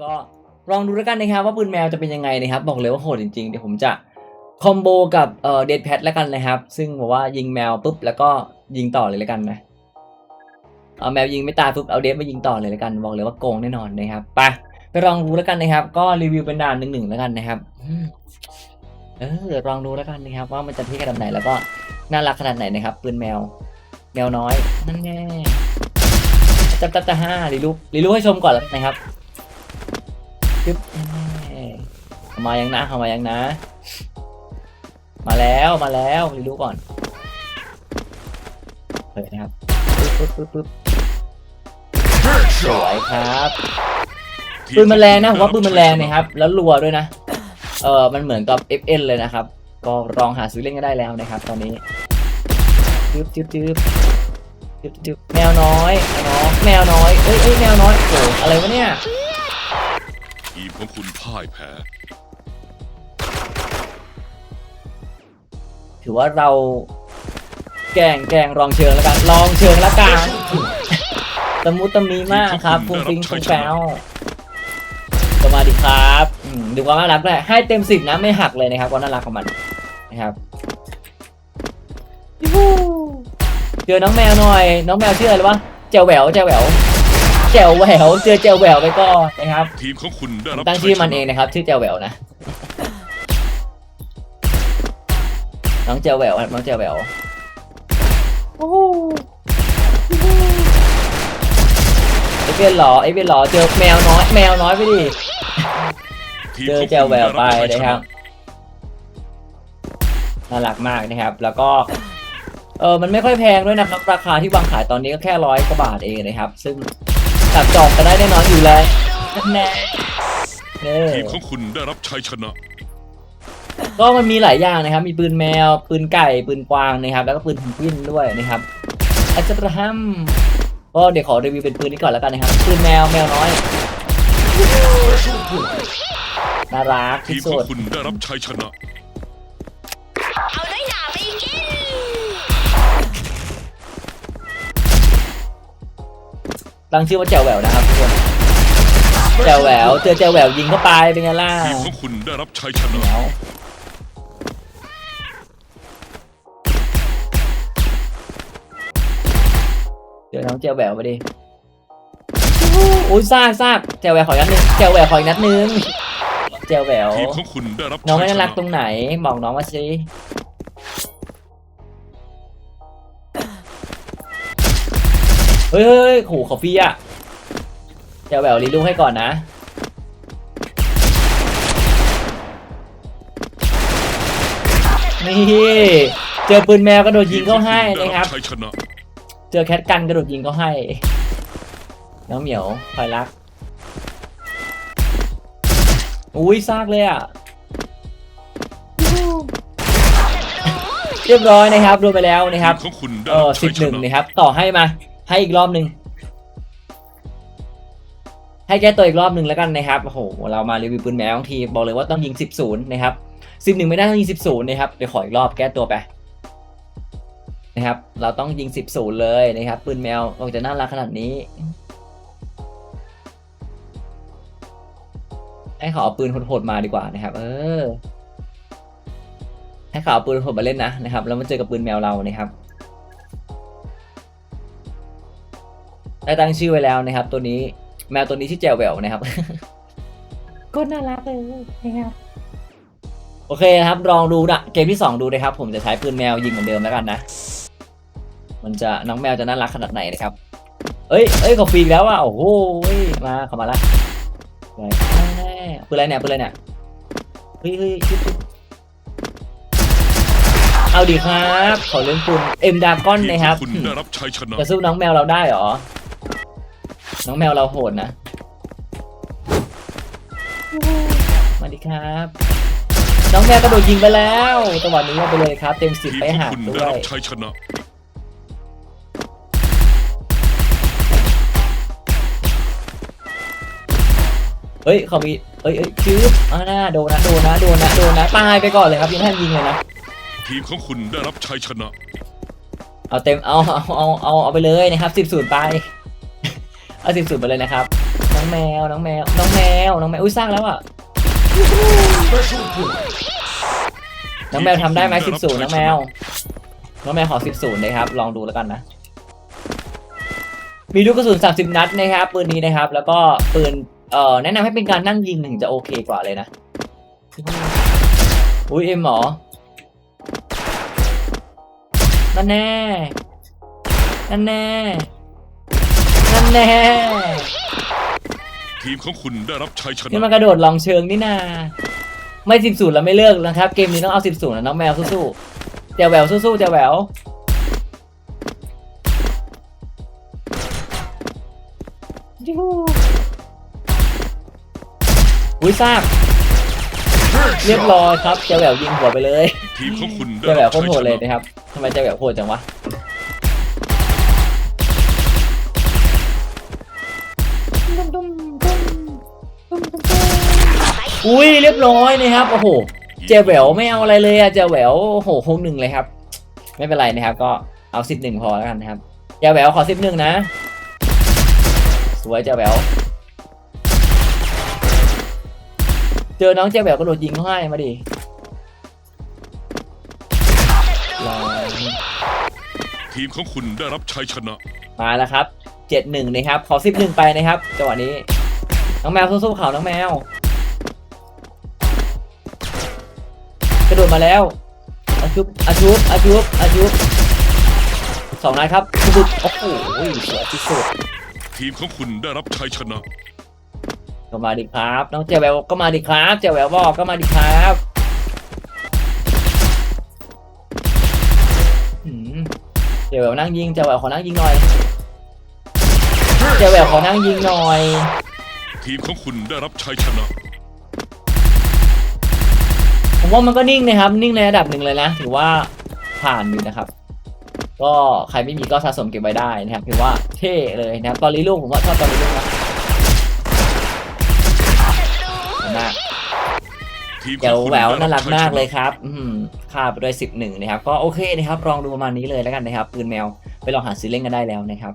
ก็ลองดูแล้วกันนะครับว่าปืนแมวจะเป็นยังไงนะครับ บอกเลยว่าโหดจริงๆ เดี๋ยวผมจะคอมโบกับเอ่อเดดแพทแล้วกันนะครับ ซึ่งบอกว่ายิงแมวปุ๊บแล้วก็ยิงต่อเลยแล้วกันนะเอาแมวยิงไม่ตายปุ๊บเอาเดดมายิงต่อเลยแล้วกันบอกเลยว่าโกงแน่นอนนะครับไปไปลองดูแล้วกันนะครับ ก็รีวิวเป็นด่านหนึ่งหนึ่งแล้วกันนะครับเออลองดูแล้วกันนะครับ ว่ามันจะเที่ขนาดไหนแล้วก็น่ารักขนาดไหนนะครับปืนแมว แมวน้อยนั่นแน่จับจับจะห้ารีลูกรีลูกให้ชมก่อนแล้วนะครับ มายังนะเอามายังนะ มาแล้วมาแล้วรีรู้ก่อนเปิดนะครับปึ๊บปึ๊บปึ๊บปึ๊บสวยครับปืนมันแรงนะผมว่าปืนมันแรงนะครับ แล้วรัวด้วยนะ เออมันเหมือนกับ FN เลยนะครับ ก็ลองหาซื้อเล่นก็ได้แล้วนะครับ ตอนนี้จึ๊บจึ๊บจึ๊บจึ๊บจึ๊บแมวน้อยแมวน้อยแมวน้อยเอ้ยเอ้ยแมวน้อยโอ้อะไรวะเนี่ยทีมของคุณพ่ายแพ้ ถือว่าเราแกล้งแกล้งรองเชิงแล้วกันลองเชิงแล้วกันตะมุตะมีมากครับฟุ้งฟิงฟุ้งแฟวก็มาดีครับอืมดูความน่ารักด้วยให้เต็มสิบนะไม่หักเลยนะครับความน่ารักของมันนะครับยูฮูเจอน้องแมวหน่อย น้องแมวชื่ออะไรวะแจวแหววแจวแหววแจวแหววเจอแจวแหววไปก่อนนะครับทีมของคุณได้ผมรับตั้งชื่อมันเองนะครับ ชื่อแจวแหววนะ น้องแจวแหววครับน้องแจวแหววโอ้โหไอเวนหรอไอเวนหรอเจอแมวน้อยแมวน้อยไปดิทีมเจขอองคุณแจวแหววไปด้นะครับน่ารักมากนะครับ แล้วก็เออมันไม่ค่อยแพงด้วยนะครับ ราคาที่วางขายตอนนี้ก็แค่ร้อยกว่าบาทเองนะครับ ซึ่งจับจองกันได้แน่นอนอยู่แล้วแน่เออทีมของคุณได้รับชัยชนะ ก็มันมีหลายอย่างนะครับ มีปืนแมว ปืนไก่ ปืนกวางนะครับ แล้วก็ปืนเพนกวินด้วยนะครับอาจจะประหัมก็เดี๋ยวขอรีวิวเป็นปืนนี้ก่อนแล้วกันนะครับ ปืนแมวแมวน้อย น่ารักทีที่มขสุองดคุณได้รับชัยชนะ เอาน้อยหนาไปกิน ตั้งชื่อว่าแจวแหววนะครับทุกคนแจวแหววเจอแจวแหววยิงเข้าไปเป็นไงล่ะทีมของคุณได้รับชัยชเหนะ ยวเจอน้องแจวแหววไปดิอุ้ยซากซากแจวแหววขออีกนัดหนึงแจวแหววขออีกนัดหนึงแจวแหววทีมของคุณได้รับน้องไม่ชัยชน่ารันะกตรงไหนบอกน้องมาสิเฮ้ยเฮ้ยเฮ้ยโหขอฟรีอะแจวแหววรีลูกให้ก่อนนะนี่เจอปืนแมวกระโดดยิงเข้าให้ทีมของณนะครับได้ชัยชนะ เจอแคทกันกระโดดยิงเขาให้ น้องเหมียวคอยรัก อุ้ยซากเลยอะ เรียบร้อยนะครับรวมไปแล้วนะครับ ของคุณได้เออรับสิชับยชหนึ่งนะครับ ต่อให้มา ให้อีกรอบหนึ่ง ให้แก้ตัวอีกรอบหนึ่งแล้วกันนะครับ โอ้โห เรามารีวิวปืนแมวทั้งที บอกเลยว่าต้องยิงสิบศูนย์นะครับสิบหนึ่งไม่ได้ต้องยิงสิบศูนย์นะครับ เดี๋ยวขออีกรอบแก้ตัวไป นะครับ เราต้องยิงสิบศูนย์เลยนะครับ ปืนแมวออกจะน่ารักขนาดนี้ ให้เขาเอาปืนโหดๆมาดีกว่านะครับ เออ ให้เขาเอาปืนโหดมาเล่นนะนะครับ แล้วมาเจอกับปืนแมวเรานะครับ ได้ตั้งชื่อไว้แล้วนะครับ ตัวนี้แมวตัวนี้ชื่อแจวแหววนะครับก็น่ารักเลยนะครับโอเคนะครับ ลองดูนะเกมที่ 2 ดูนะครับ ผมจะใช้ปืนแมวยิงเหมือนเดิมแล้วกันนะ มันจะน้องแมวจะน่ารักขนาดไหนนะครับ เอ้ยเอ้ยเขาฟรีอีกแล้วอะโอ้โหมาเข้ามาละไปแน่ปืนอะไรเนี่ยปืนอะไรเนี่ยเฮ้ยเฮ้ยชุบชุบเอาดีครับขอเล่นปืนเอ็มดากอนทีมนะขคอรับงคุณได้รับชัยชนะจะสู้น้องแมวเราได้เหรอ น้องแมวเราโหดนะมาดีครับน้องแมวกระโดดยิงไปแล้วจังหวะนี้เอาไปเลยครับ เต็มสิบทีมไปของหักคุณด้ได้วรัย เฮ้ยเขามีเอ้ยเอ้ยชืบอ่าหน้าโดนนะโดนนะโดนนะโดนนะตายไปก่อนเลยครับยังไม่ทันยิงเลยนะทีมของคุณได้รับชัยชนะ เอาเต็มเอาเอาเอาเอาเอาไปเลยนะครับสิบศูนย์ไปเอาสิบศูนย์ไปเลยนะครับน้องแมวน้องแมวน้องแมวน้องแมวอุ้ยสร้างแล้วอะน้องแมวทำได้ไหมสิบศูนย์น้องแมวน้องแมวขอสิบศูนย์เลยครับ ลองดูแล้วกันนะมีลูกกระสุน30 นัดนะครับปืนนี้นะครับ แล้วก็ปืน เอ่อแนะนำให้เป็นการนั่งยิงถึงจะโอเคกว่าเลยนะ อุ้ยเอ็มหมอนั่นแน่ นั่นแน่ นั่นแน่ทีมของคุณได้รับชัยชนี่นะ มันกระโดดลองเชิงนี่นา ไม่สิบศูนย์แล้วไม่เลิกนะครับ เกมนี้ต้องเอาสิบศูนย์นะน้องแมวสู้ๆเจ้าแหววสู้ๆเจ้าแหววยูฮู อุ้ยซากเรียบร้อยครับเจ้าแหววยิงหัวไปเลยทีมของคุณได้เจ้าแหวรัวบโคตรชัยโหชดเลยนะนะครับทำไมเจ้าแหววโหดจังวะอุ้ยเรียบร้อยนะครับโอ้โหเจแหววไม่เอาอะไรเลยอะเจแหววโอ้โหคงหนึ่งเลยครับ ไม่เป็นไรนะครับ ก็เอาสิบหนึ่งพอแล้วกันนะครับเจแหววขอสิบหนึ่งนะ สวยเจแหวว เจอน้องเจแหววกระโดดยิงเขาให้มาดิลองทีมของคุณได้รับชัยชนะ มาแล้วครับเจ็ดหนึ่งนะครับ ขอสิบหนึ่งไปนะครับจังหวะนี้ น้องแมวสู้ๆเขาน้องแมว กระโดดมาแล้วอาชุบอาชุบอาชุบอาชุบสองนัดครับสุดๆโอ้โหสวยที่สุดทีมของคุณได้รับชัยชนะ ก็มาดิครับ น้องเจแววก็มาดิครับเจแววบอกก็มาดิครับหืมเจแววนั่งยิงเจแววขอนั่งยิงหน่อยเจแววขอนั่งยิงหน่อย ทีมของคุณได้รับชัยชนะ ผมว่ามันก็นิ่งนะครับ นิ่งในระดับหนึ่งเลยนะ ถือว่าผ่านอยู่นะครับ ก็ใครไม่มีก็สะสมเก็บไว้ได้นะครับถือว่าเท่เลยนะครับตอนนี้ลูกผมว่าชอบตอนนี้ลูกนะ มากทีมขเดี๋อยวงคุณแหววได้น่ารัรับกชัยมากชเลยนะครับอืมค่าไปด้วยสิบหนึ่งนะครับ ก็โอเคนะครับลองดูประมาณนี้เลยแล้วกันนะครับปืนแมวไปลองหาซื้อเล่นกันได้แล้วนะครับ